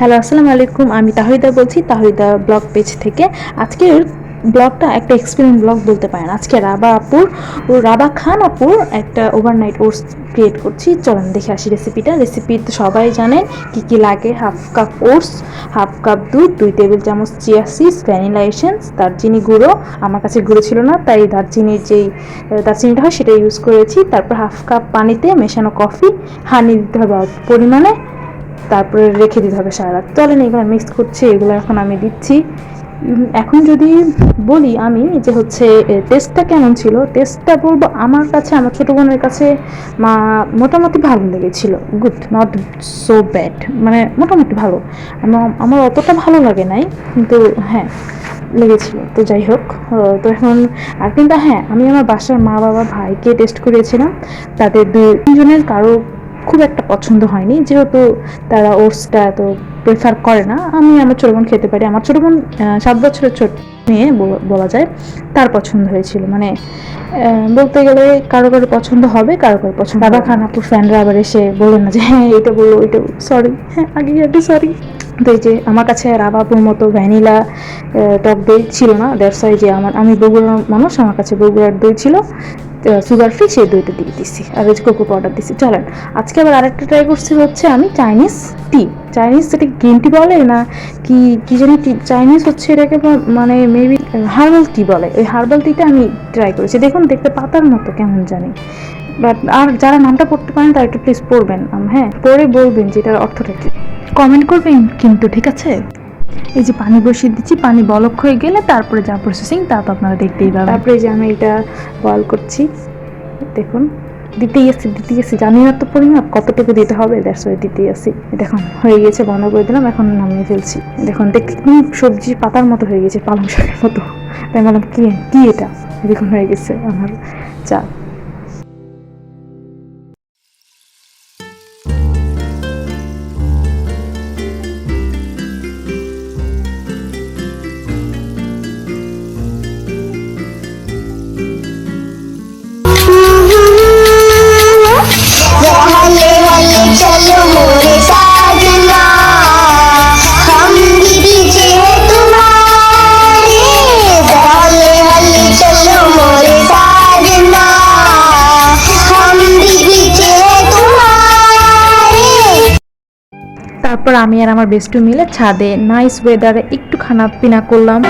Hello, আসসালামু আলাইকুম। আমি তাহিদা বলছি, তাহিদা ব্লগ পেজ থেকে। আজকের ব্লগটা একটা এক্সপিরিয়েন্স ব্লগ বলতে পারেন। আজকে রাবা আপুর ও রাবা খান আপুর একটা ওভারনাইট ওটস ক্রিয়েট করছি। চলেন দেখে আসি রেসিপিটা রেসিপি তো সবাই জানেন কি কি লাগে। Half cup oats half cup দুধ, দুই টেবিল চামচ চিয়া সিডস ভ্যানিলা এসেন্স দারচিনি গুঁড়ো। আমার কাছে গুঁড়ো ছিল না, তাই দারচিনির যেই দারচিনিটা হয় সেটা ইউজ করেছি। তারপর হাফ কাপ পানিতে মেশানো কফি হানি দিতে হবে পরিমাণে। তারপরে রেখে দিতে হবে সারা রাত। চলেন এগুলো মিক্স করছি, এগুলো এখন আমি দিচ্ছি। এখন যদি বলি আমি যে হচ্ছে টেস্টটা কেমন ছিল টেস্টটা বলব আমার কাছে, আমার ছোটো বোনের কাছে, মা, মোটামুটি ভালো লেগেছিল। গুড নট সো ব্যাড মানে মোটামুটি ভালো। আমার অতটা ভালো লাগে নাই, কিন্তু হ্যাঁ লেগেছিল। তো যাই হোক তো এখন, আর কিন্তু হ্যাঁ আমি আমার বাসার মা বাবা ভাইকে টেস্ট করিয়েছিলাম। তাদের দুই তিনজনের কারও খুব একটা পছন্দ হয়নি। যেহেতু তারা ওটসটা এত প্রেফার করে না, আমি আমার ছোটো বোন খেতে পারি। আমার ছোটো বোন সাত বছরের ছোট মেয়ে বলা- যায়। তার পছন্দ হয়েছিল। মানে বলতে গেলে কারও কারও পছন্দ হবে, কারও কারও পছন্দ বাবা খান আপুর ফ্যানরা আবার এসে বলে না যে হ্যাঁ এটা বলো ওইটা সরি হ্যাঁ আগে আগে সরি তো এই যে আমার কাছে রাবাপুর মতো ভ্যানিলা টক দই ছিল না দ্যাটস ওয়াই যে আমার, আমি বগুড়ার মানুষ, আমার কাছে বগুড়ার দই ছিল সুগার ফ্রি সেই দইটা দিয়ে দিচ্ছি আর এই কোকো পাউডার দিচ্ছি চলেন, আজকে আবার আরেকটা ট্রাই করছি হচ্ছে আমি চাইনিজ টি চাইনিজ যেটা গ্রিন টি বলে না কি কি জানি চাইনিজ হচ্ছে এটাকে মানে মেবি হার্বাল টি বলে। ওই হার্বাল টিটা আমি ট্রাই করেছি। দেখুন, দেখতে পাতার মতো, কেমন জানি। বাট আর যারা নামটা পড়তে পারেন, তারা একটু প্লিজ পড়বেন হ্যাঁ পড়ে বলবেন যে এটার অর্থটা কি। কমেন্ট করবেন, কিন্তু ঠিক আছে? এই যে পানি বসিয়ে দিচ্ছি, পানি বলক হয়ে গেলে তারপরে যা প্রসেসিং তা তো আপনারা দেখতেই পাবেন। তারপরে যে আমি এটা বয়েল করছি। দেখুন, দিতেই আসছি দিতেই আসছি জানি না তো পরিমাপ, কতটুকু দিতে হবে? দ্যাটস ওয়াই দিতেই আসছি দেখুন, হয়ে গেছে, বন্ধ করে দিলাম, এখন নামিয়ে ফেলছি। দেখুন, দেখতে সবজি পাতার মতো হয়ে গেছে, পালং শাকের মতো। তাই বললাম, কি কি এটা? দেখুন হয়ে গেছে আমার চা। তারপর আমি আর আমার বেস্টু মিলে ছাদে নাইস ওয়েদারে একটু খানা পিনা করলাম।